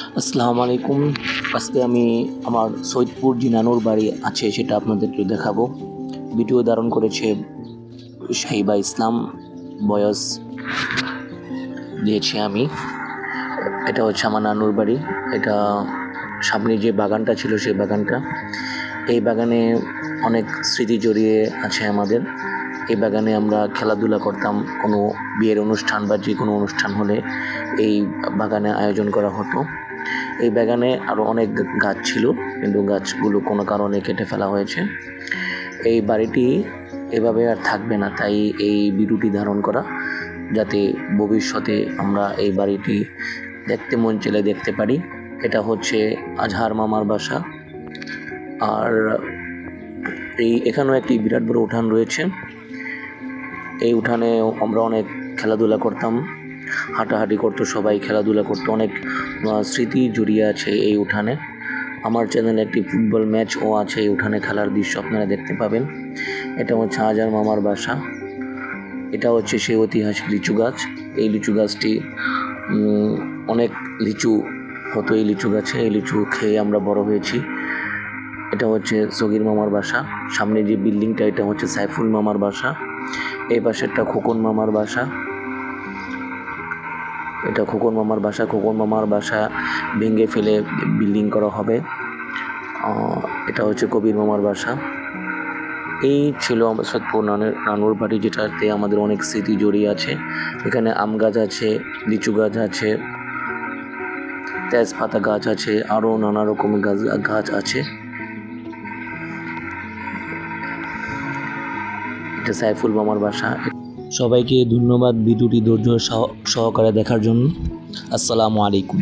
আসসালামু আলাইকুম। আজকে আমি আমার সৈয়দপুর যে নানুর বাড়ি আছে সেটা আপনাদেরকে দেখাবো। ভিডিও ধারণ করেছে শাহিবা ইসলাম, বয়স দিয়েছি আমি। এটা হচ্ছে আমার নানুর বাড়ি। এটা সামনে যে বাগানটা ছিল সেই বাগানটা। এই বাগানে অনেক স্মৃতি জড়িয়ে আছে আমাদের। এই বাগানে আমরা খেলাধুলা করতাম। কোনো বিয়ের অনুষ্ঠান বা যে কোনো অনুষ্ঠান হলে এই বাগানে আয়োজন করা হতো। এই বাগানে আরও অনেক গাছ ছিল, কিন্তু গাছগুলো কোনো কারণে কেটে ফেলা হয়েছে। এই বাড়িটি এভাবে আর থাকবে না, তাই এই বিরুটি ধারণ করা, যাতে ভবিষ্যতে আমরা এই বাড়িটি দেখতে মন চেলে দেখতে পারি। এটা হচ্ছে আজহার মামার বাসা। আর এই এখানেও একটি বিরাট বড় উঠান রয়েছে। এই উঠানে আমরা অনেক খেলাধুলা করতাম। হাঁটাহাঁটি করতো, সবাই খেলাধুলা করতো। অনেক স্মৃতি জড়িয়ে আছে এই উঠানে। আমার চ্যানেলে একটি ফুটবল ম্যাচও আছে, এই উঠানে খেলার দৃশ্য আপনারা দেখতে পাবেন। এটা হচ্ছে হাজার মামার বাসা। এটা হচ্ছে সেই ঐতিহাসিক লিচু গাছ। এই লিচু গাছটি অনেক লিচু হতো এই লিচু গাছে। এই লিচু খেয়ে আমরা বড় হয়েছি। এটা হচ্ছে সগির মামার বাসা। সামনে যে বিল্ডিংটা এটা হচ্ছে সাইফুল মামার বাসা। এই পাশেরটা খোকন মামার বাসা। এটা খোকন মামার বাসা, খোকন মামার বাসা ভেঙে ফেলে বিল্ডিং করা হবে। এটা হচ্ছে কবির মামার বাসা। এই ছিল আমার সৎপুর নানের নানুর বাড়ি, যেটাতে আমাদের অনেক স্মৃতি জড়িয়ে আছে। এখানে আম গাছ আছে, লিচু গাছ আছে, তেজপাতা গাছ আছে আরও নানা রকমের গাছ গাছ আছে। এটা সাইফুল মামার বাসা। সবাইকে ধন্যবাদ ভিডিওটি ধৈর্য সহ- সহকারে দেখার জন্য। আসসালামু আলাইকুম।